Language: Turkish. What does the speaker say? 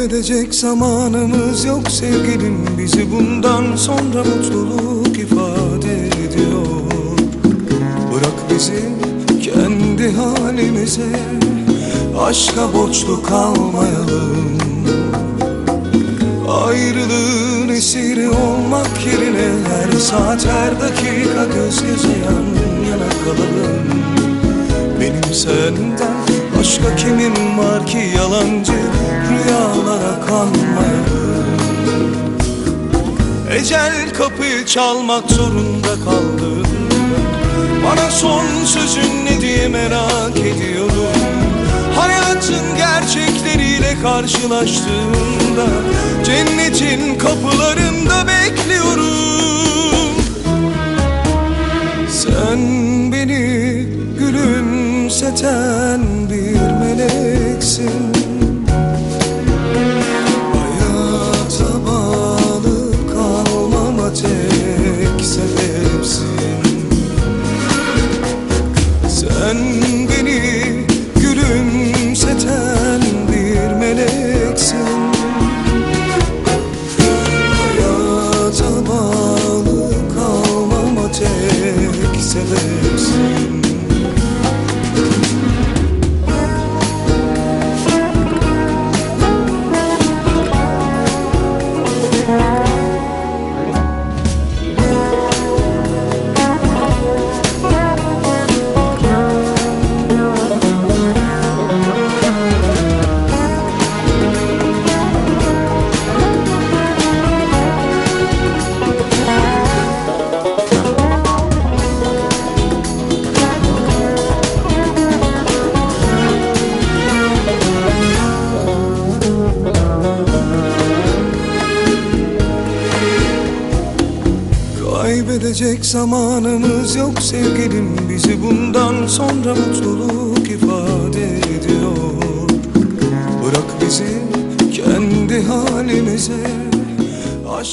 Kaybedecek zamanımız yok sevgilim. Bizi bundan sonra mutluluk ifade ediyor. Bırak bizi kendi halimize Aşka borçlu kalmayalım. Ayrılığın esiri olmak yerine Her saat her dakika göz göze yan yana kalalım. Benim senden başka kimim var ki yalancı Rüyalara kanmayalım Ecel kapıyı çalmak zorunda kaldım. Bana son sözün ne diye merak ediyorum. Hayatın gerçekleriyle karşılaştığımda Cennetin kapılarında bekliyorum gülümseten bir meleksin. Hayata bağlı kalmama tek sebepsin. Sen Kaybedecek zamanımız yok sevgilim. Bizi bundan sonra mutluluk ifade ediyor. Bırak bizi kendi halimize. Aşk